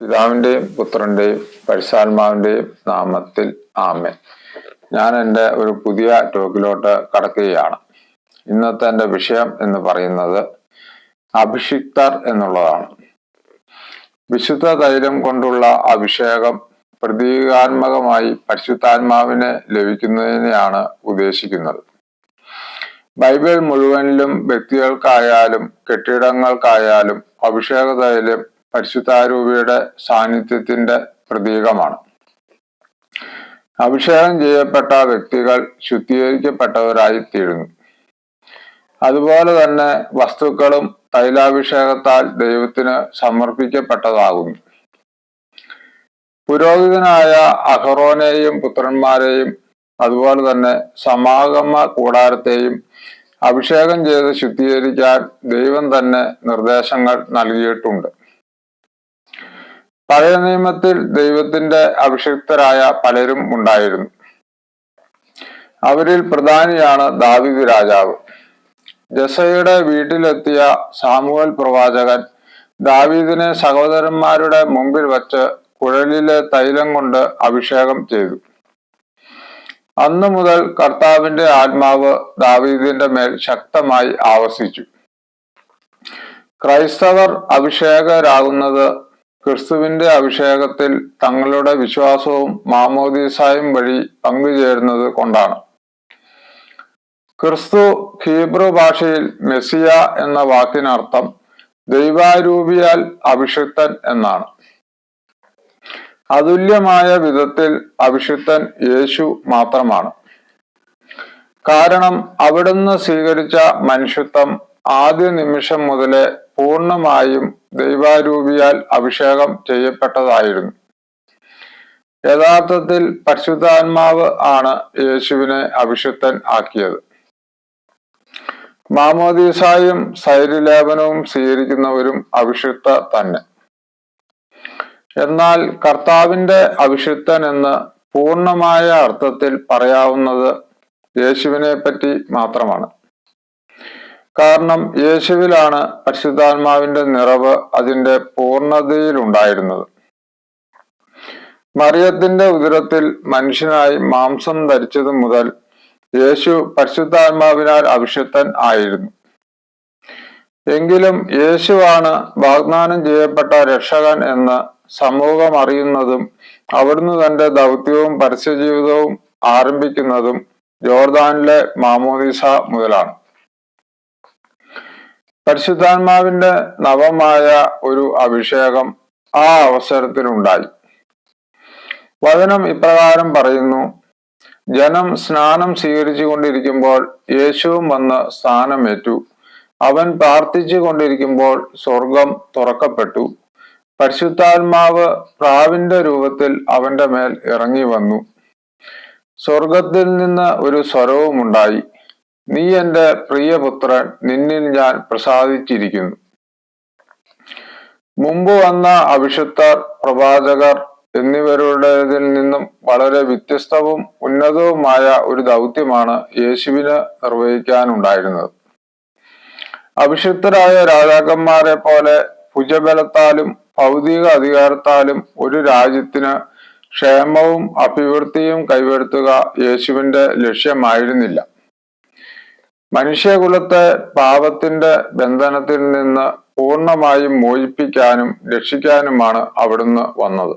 പിതാവിന്റെയും പുത്രന്റെയും പരിശാത്മാവിന്റെയും നാമത്തിൽ ആമേൻ. ഞാൻ എന്റെ ഒരു പുതിയ ടോക്കിലോട്ട് കടക്കുകയാണ്. ഇന്നത്തെ എന്റെ വിഷയം എന്ന് പറയുന്നത് അഭിഷിക്തർ എന്നുള്ളതാണ്. വിശുദ്ധ തൈലം കൊണ്ടുള്ള അഭിഷേകം പ്രതീകാത്മകമായി പരിശുദ്ധാത്മാവിനെ ലഭിക്കുന്നതിനെയാണ് ഉദ്ദേശിക്കുന്നത്. ബൈബിൾ മുഴുവനിലും വ്യക്തികൾക്കായാലും കെട്ടിടങ്ങൾക്കായാലും അഭിഷേക തൈലം പരിശുദ്ധാരൂപിയുടെ സാന്നിധ്യത്തിന്റെ പ്രതീകമാണ്. അഭിഷേകം ചെയ്യപ്പെട്ട വ്യക്തികൾ ശുദ്ധീകരിക്കപ്പെട്ടവരായി തീരുന്നു അതുപോലെ തന്നെ വസ്തുക്കളും തൈലാഭിഷേകത്താൽ ദൈവത്തിന് സമർപ്പിക്കപ്പെട്ടതാകുന്നു. പുരോഹിതനായ അഹറോനെയും പുത്രന്മാരെയും അതുപോലെ തന്നെ സമാഗമ കൂടാരത്തെയും അഭിഷേകം ചെയ്ത് ശുദ്ധീകരിക്കാൻ ദൈവം തന്നെ നിർദ്ദേശങ്ങൾ നൽകിയിട്ടുണ്ട്. പഴയ നിയമത്തിൽ ദൈവത്തിന്റെ അഭിഷിക്തരായ പലരും ഉണ്ടായിരുന്നു. അവരിൽ പ്രധാനിയാണ് ദാവിദ് രാജാവ്. ജസയുടെ വീട്ടിലെത്തിയ സാമുവൽ പ്രവാചകൻ ദാവീദിനെ സഹോദരന്മാരുടെ മുമ്പിൽ വച്ച് കുഴലിലെ തൈലം കൊണ്ട് അഭിഷേകം ചെയ്തു. അന്നു മുതൽ കർത്താവിന്റെ ആത്മാവ് ദാവീദിന്റെ മേൽ ശക്തമായി ആവസിച്ചു. ക്രൈസ്തവർ അഭിഷേകരാകുന്നത് ക്രിസ്തുവിന്റെ അഭിഷേകത്തിൽ തങ്ങളുടെ വിശ്വാസവും മാമോദീസായും വഴി പങ്കുചേരുന്നത് കൊണ്ടാണ്. ക്രിസ്തു ഹീബ്രു ഭാഷയിൽ മെസ്സിയ എന്ന വാക്കിനർത്ഥം ദൈവാരൂപിയാൽ അഭിഷിക്തൻ എന്നാണ്. അതുല്യമായ വിധത്തിൽ അഭിഷിക്തൻ യേശു മാത്രമാണ്. കാരണം അവിടുന്ന് സ്വീകരിച്ച മനുഷ്യത്വം ആദ്യ നിമിഷം മുതലേ പൂർണമായും ദൈവാരൂപിയാൽ അഭിഷേകം ചെയ്യപ്പെട്ടതായിരുന്നു. യഥാർത്ഥത്തിൽ പരിശുദ്ധാത്മാവ് ആണ് യേശുവിനെ അഭിഷിക്തൻ ആക്കിയത്. മാമോദീസായും സൈര്യലേപനവും സ്വീകരിക്കുന്നവരും അഭിഷിക്ത തന്നെ. എന്നാൽ കർത്താവിന്റെ അഭിഷിക്തൻ എന്ന് പൂർണമായ അർത്ഥത്തിൽ പറയാവുന്നത് യേശുവിനെ പറ്റി മാത്രമാണ്. കാരണം യേശുവിലാണ് പരിശുദ്ധാത്മാവിന്റെ നിറവ് അതിന്റെ പൂർണതയിലുണ്ടായിരുന്നത് മറിയത്തിന്റെ ഉദരത്തിൽ മനുഷ്യനായി മാംസം ധരിച്ചതു മുതൽ യേശു പരിശുദ്ധാത്മാവിനാൽ അഭിഷിക്തൻ ആയിരുന്നു. എങ്കിലും യേശുവാണ് വാഗ്ദാനം ചെയ്യപ്പെട്ട രക്ഷകൻ എന്ന് സമൂഹം അറിയുന്നതും അവിടുന്ന് തന്റെ ദൗത്യവും പരസ്യജീവിതവും ആരംഭിക്കുന്നതും ജോർദാനിലെ മാമോദിസ മുതലാണ്. പരിശുദ്ധാത്മാവിന്റെ നവമായ ഒരു അഭിഷേകം ആ അവസരത്തിലുണ്ടായി വചനം ഇപ്രകാരം പറയുന്നു ജനം സ്നാനം സ്വീകരിച്ചു കൊണ്ടിരിക്കുമ്പോൾ യേശുവും വന്ന് സ്ഥാനമേറ്റു. അവൻ പ്രാർത്ഥിച്ചു കൊണ്ടിരിക്കുമ്പോൾ സ്വർഗം തുറക്കപ്പെട്ടു. പരിശുദ്ധാത്മാവ് പ്രാവിന്റെ രൂപത്തിൽ അവന്റെ മേൽ ഇറങ്ങി വന്നു സ്വർഗത്തിൽ നിന്ന് ഒരു സ്വരവുമുണ്ടായി. നീ എന്റെ പ്രിയപുത്രൻ നിന്നിൽ ഞാൻ പ്രസാദിച്ചിരിക്കുന്നു. മുമ്പ് വന്ന അഭിഷിക്തർ പ്രവാചകർ എന്നിവരുടേതിൽ നിന്നും വളരെ വ്യത്യസ്തവും ഉന്നതവുമായ ഒരു ദൗത്യമാണ് യേശുവിന് നിർവഹിക്കാനുണ്ടായിരുന്നത്. അഭിഷിക്തരായ രാജാക്കന്മാരെ പോലെ ഭുജബലത്താലും ഭൗതിക അധികാരത്താലും ഒരു രാജ്യത്തിന് ക്ഷേമവും അഭിവൃദ്ധിയും കൈവരുത്തുക യേശുവിന്റെ ലക്ഷ്യമായിരുന്നില്ല. മനുഷ്യകുലത്തെ പാപത്തിന്റെ ബന്ധനത്തിൽ നിന്ന് പൂർണമായും മോചിപ്പിക്കാനും രക്ഷിക്കാനുമാണ് അവിടുന്ന് വന്നത്.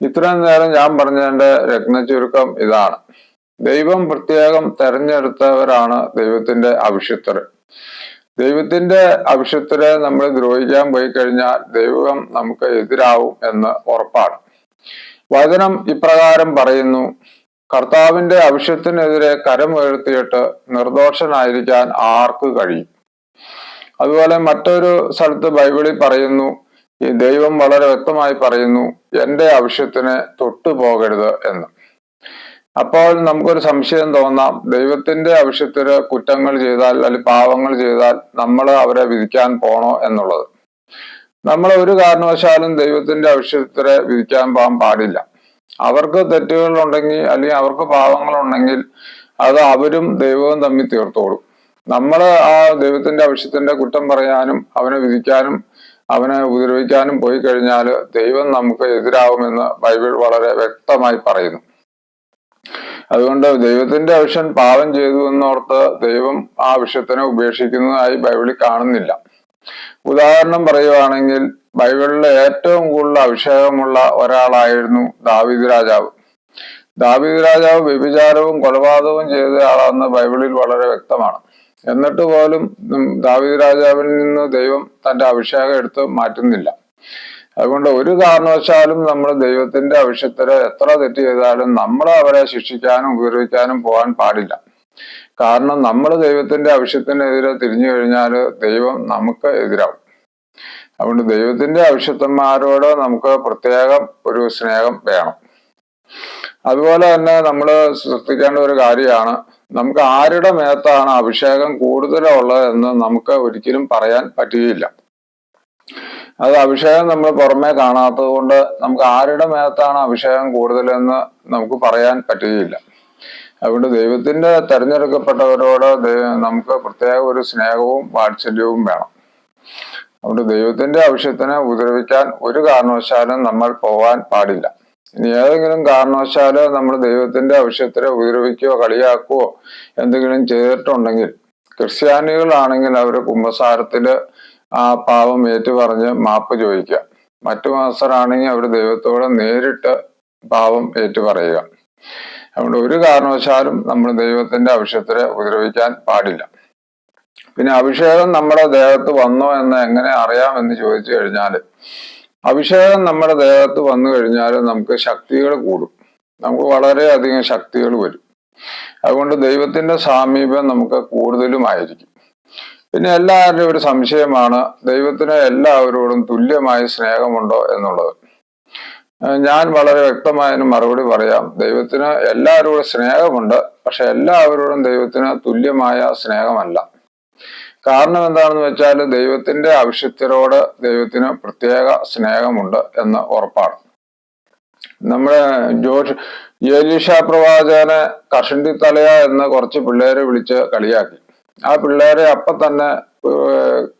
ഇത്രയും നേരം ഞാൻ പറഞ്ഞതിന്റെ രത്നചുരുക്കം ഇതാണ്. ദൈവം പ്രത്യേകം തെരഞ്ഞെടുത്തവരാണ് ദൈവത്തിന്റെ അഭിഷിത്തർ ദൈവത്തിന്റെ അഭിഷിത്തരെ നമ്മൾ ദ്രോഹിക്കാൻ പോയി കഴിഞ്ഞാൽ ദൈവം നമുക്ക് എതിരാവും എന്ന് ഉറപ്പാണ്. വചനം ഇപ്രകാരം പറയുന്നു കർത്താവിന്റെ അഭിഷത്തിനെതിരെ കരമുയർത്തിയിട്ട് നിർദോഷനായിരിക്കാൻ ആർക്ക് കഴിയും? അതുപോലെ മറ്റൊരു സ്ഥലത്ത് ബൈബിളിൽ പറയുന്നു ഈ ദൈവം വളരെ വ്യക്തമായി പറയുന്നു എന്റെ ആവശ്യത്തിന് തൊട്ടു പോകരുത് എന്ന്. അപ്പോൾ നമുക്കൊരു സംശയം തോന്നാം ദൈവത്തിന്റെ ആവശ്യത്തിന് കുറ്റങ്ങൾ ചെയ്താൽ അല്ലെങ്കിൽ പാവങ്ങൾ ചെയ്താൽ നമ്മൾ അവരെ വിധിക്കാൻ പോണോ എന്നുള്ളത്. നമ്മൾ ഒരു കാരണവശാലും ദൈവത്തിന്റെ ആവശ്യത്തിനെ വിധിക്കാൻ പോകാൻ പാടില്ല. അവർക്ക് തെറ്റുകൾ ഉണ്ടെങ്കിൽ അല്ലെങ്കിൽ അവർക്ക് പാവങ്ങളുണ്ടെങ്കിൽ അത് അവരും ദൈവവും തമ്മിൽ തീർത്തോളും. നമ്മൾ ആ ദൈവത്തിന്റെ ആവശ്യത്തിന്റെ കുറ്റം പറയാനും അവനെ വിധിക്കാനും അവനെ ഉപദ്രവിക്കാനും പോയി കഴിഞ്ഞാൽ ദൈവം നമുക്ക് എതിരാവുമെന്ന് ബൈബിൾ വളരെ വ്യക്തമായി പറയുന്നു. അതുകൊണ്ട് ദൈവത്തിന്റെ ആവശ്യം പാപം ചെയ്തു എന്നോർത്ത് ദൈവം ആ വിഷയത്തിനെ ഉപേക്ഷിക്കുന്നതായി ബൈബിളിൽ കാണുന്നില്ല. ഉദാഹരണം പറയുവാണെങ്കിൽ ബൈബിളിലെ ഏറ്റവും കൂടുതൽ അഭിഷേകമുള്ള ഒരാളായിരുന്നു ദാവീദ് രാജാവ്. ദാവീദ് രാജാവ് വ്യഭിചാരവും കൊലപാതകവും ചെയ്ത ആളാണെന്ന് ബൈബിളിൽ വളരെ വ്യക്തമാണ്. എന്നിട്ട് പോലും ദാവീദ് രാജാവിൽ നിന്ന് ദൈവം തന്റെ അഭിഷേകം എടുത്ത് മാറ്റുന്നില്ല. അതുകൊണ്ട് ഒരു കാരണവശാലും നമ്മൾ ദൈവത്തിന്റെ അഭിഷേകത്തിൽ എത്ര തെറ്റ് ചെയ്താലും നമ്മൾ അവരെ ശിക്ഷിക്കാനും ഉപദ്രവിക്കാനും പോകാൻ പാടില്ല. കാരണം നമ്മൾ ദൈവത്തിന്റെ ആവശ്യത്തിനെതിരെ തിരിഞ്ഞു കഴിഞ്ഞാൽ ദൈവം നമുക്ക് എതിരാവും. അതുകൊണ്ട് ദൈവത്തിന്റെ ആവശ്യത്തന്മാരോട് നമുക്ക് പ്രത്യേകം ഒരു സ്നേഹം വേണം. അതുപോലെ തന്നെ നമ്മൾ ശ്രദ്ധിക്കേണ്ട ഒരു കാര്യമാണ് നമുക്ക് ആരുടെ മേത്താണ് അഭിഷേകം കൂടുതലുള്ളത് എന്ന് നമുക്ക് ഒരിക്കലും പറയാൻ പറ്റുകയില്ല. അത് അഭിഷേകം നമ്മൾ പുറമേ കാണാത്തത് കൊണ്ട് നമുക്ക് ആരുടെ മേത്താണ് അഭിഷേകം കൂടുതലെന്ന് നമുക്ക് പറയാൻ പറ്റുകയില്ല. അതുകൊണ്ട് ദൈവത്തിന്റെ തെരഞ്ഞെടുക്കപ്പെട്ടവരോട് നമുക്ക് പ്രത്യേക ഒരു സ്നേഹവും വാത്സല്യവും വേണം. അതുകൊണ്ട് ദൈവത്തിന്റെ ആവശ്യത്തിന് ഉപദ്രവിക്കാൻ ഒരു കാരണവശാലും നമ്മൾ പോവാൻ പാടില്ല. ഇനി ഏതെങ്കിലും കാരണവശാലോ നമ്മൾ ദൈവത്തിന്റെ ആവശ്യത്തിന് ഉപദ്രവിക്കുകയോ കളിയാക്കുകയോ എന്തെങ്കിലും ചെയ്തിട്ടുണ്ടെങ്കിൽ ക്രിസ്ത്യാനികളാണെങ്കിൽ അവർ കുംഭസാരത്തിൽ ആ പാവം ഏറ്റുപറഞ്ഞ് മാപ്പ് ചോദിക്കുക. മറ്റു മാസറാണെങ്കിൽ അവർ ദൈവത്തോട് നേരിട്ട് പാവം ഏറ്റുപറയുക. അതുകൊണ്ട് ഒരു കാരണവശാലും നമ്മൾ ദൈവത്തിന്റെ അഭിഷേകത്തിനെ ഉപദ്രവിക്കാൻ പാടില്ല. പിന്നെ അഭിഷേകം നമ്മുടെ ദേഹത്ത് വന്നോ എന്ന് എങ്ങനെ അറിയാം എന്ന് ചോദിച്ചു കഴിഞ്ഞാൽ അഭിഷേകം നമ്മുടെ ദേഹത്ത് വന്നു കഴിഞ്ഞാൽ നമുക്ക് ശക്തികൾ കൂടും. നമുക്ക് വളരെയധികം ശക്തികൾ വരും. അതുകൊണ്ട് ദൈവത്തിന്റെ സാമീപ്യം നമുക്ക് കൂടുതലുമായിരിക്കും. പിന്നെ എല്ലാവരുടെയും ഒരു സംശയമാണ് ദൈവത്തിന് എല്ലാവരോടും തുല്യമായ സ്നേഹമുണ്ടോ എന്നുള്ളത്. ഞാൻ വളരെ വ്യക്തമായ മറുപടി പറയാം. ദൈവത്തിന് എല്ലാവരോടും സ്നേഹമുണ്ട്. പക്ഷെ എല്ലാവരോടും ദൈവത്തിന് തുല്യമായ സ്നേഹമല്ല. കാരണം എന്താണെന്ന് വെച്ചാൽ ദൈവത്തിന്റെ ആവശ്യത്തിനോട് ദൈവത്തിന് പ്രത്യേക സ്നേഹമുണ്ട് എന്ന് ഉറപ്പാണ്. നമ്മുടെ ജോഷ് ഏലീഷ പ്രവാചകനെ കഷണ്ടി തലയ എന്ന് കുറച്ച് പിള്ളേരെ വിളിച്ച് കളിയാക്കി. ആ പിള്ളേരെ അപ്പൊ തന്നെ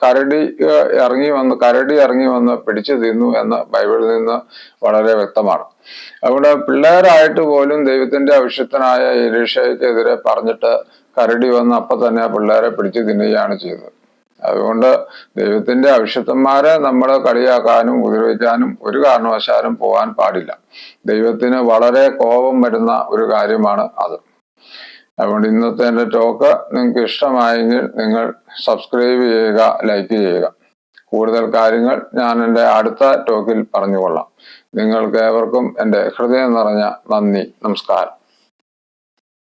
കരടി ഇറങ്ങി വന്ന് കരടി ഇറങ്ങി വന്ന് പിടിച്ചു തിന്നു എന്ന് ബൈബിളിൽ നിന്ന് വളരെ വ്യക്തമാണ്. അവിടെ പിള്ളേരായിട്ട് പോലും ദൈവത്തിന്റെ ആവശ്യത്തിനായ എലീഷയ്ക്കെതിരെ പറഞ്ഞിട്ട് കരടി വന്ന് അപ്പൊ തന്നെ പിള്ളേരെ പിടിച്ചു തിന്നുകയാണ് ചെയ്തത്. അതുകൊണ്ട് ദൈവത്തിന്റെ അവിശുദ്ധന്മാരെ നമ്മൾ കളിയാക്കാനും ഉപദ്രവിക്കാനും ഒരു കാരണവശാലും പോകാൻ പാടില്ല. ദൈവത്തിന് വളരെ കോപം വരുന്ന ഒരു കാര്യമാണ് അത്. അതുകൊണ്ട് ഇന്നത്തെ എന്റെ ടോക്ക് നിങ്ങൾക്ക് ഇഷ്ടമായെങ്കിൽ നിങ്ങൾ സബ്സ്ക്രൈബ് ചെയ്യുക ലൈക്ക് ചെയ്യുക. കൂടുതൽ കാര്യങ്ങൾ ഞാൻ എന്റെ അടുത്ത ടോക്കിൽ പറഞ്ഞുകൊള്ളാം. നിങ്ങൾക്ക് ഏവർക്കും എന്റെ ഹൃദയം നിറഞ്ഞ നന്ദി നമസ്കാരം.